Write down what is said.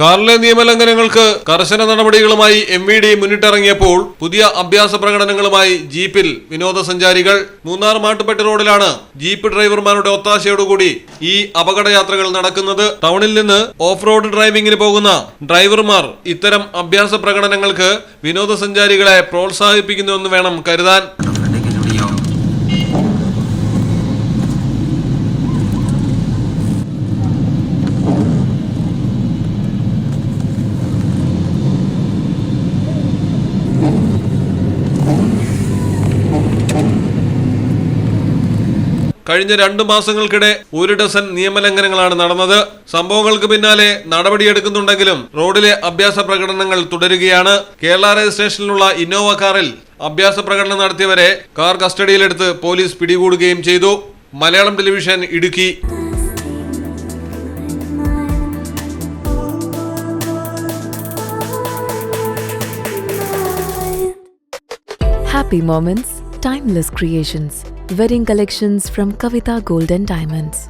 കാറിലെ നിയമലംഘനങ്ങൾക്ക് കർശന നടപടികളുമായി എം വി ഡി മുന്നിട്ടിറങ്ങിയപ്പോൾ പുതിയ അഭ്യാസ പ്രകടനങ്ങളുമായി ജീപ്പിൽ വിനോദസഞ്ചാരികൾ മൂന്നാർ മാട്ടുപെട്ടി റോഡിലാണ് ജീപ്പ് ഡ്രൈവർമാരുടെ ഒത്താശയോടുകൂടി ഈ അപകടയാത്രകൾ നടക്കുന്നത്. ടൗണിൽ നിന്ന് ഓഫ് റോഡ് ഡ്രൈവിംഗിന് പോകുന്ന ഡ്രൈവർമാർ ഇത്തരം അഭ്യാസ പ്രകടനങ്ങൾക്ക് വിനോദസഞ്ചാരികളെ പ്രോത്സാഹിപ്പിക്കുന്നുവെന്ന് വേണം കരുതാൻ. കഴിഞ്ഞ രണ്ടു മാസങ്ങൾക്കിടെ ഒരു ഡസൻ നിയമലംഘനങ്ങളാണ് നടന്നത്. സംഭവങ്ങൾക്ക് പിന്നാലെ നടപടിയെടുക്കുന്നുണ്ടെങ്കിലും റോഡിലെ അഭ്യാസ പ്രകടനങ്ങൾ തുടരുകയാണ്. കേരള രജിസ്ട്രേഷനിലുള്ള ഇന്നോവ കാറിൽ അഭ്യാസ പ്രകടനം നടത്തിയവരെ കാർ കസ്റ്റഡിയിലെടുത്ത് പോലീസ് പിടികൂടുകയും ചെയ്തു. Malayalam television Idukki. Happy moments, timeless creations. Wedding collections from Kavita Gold and Diamonds.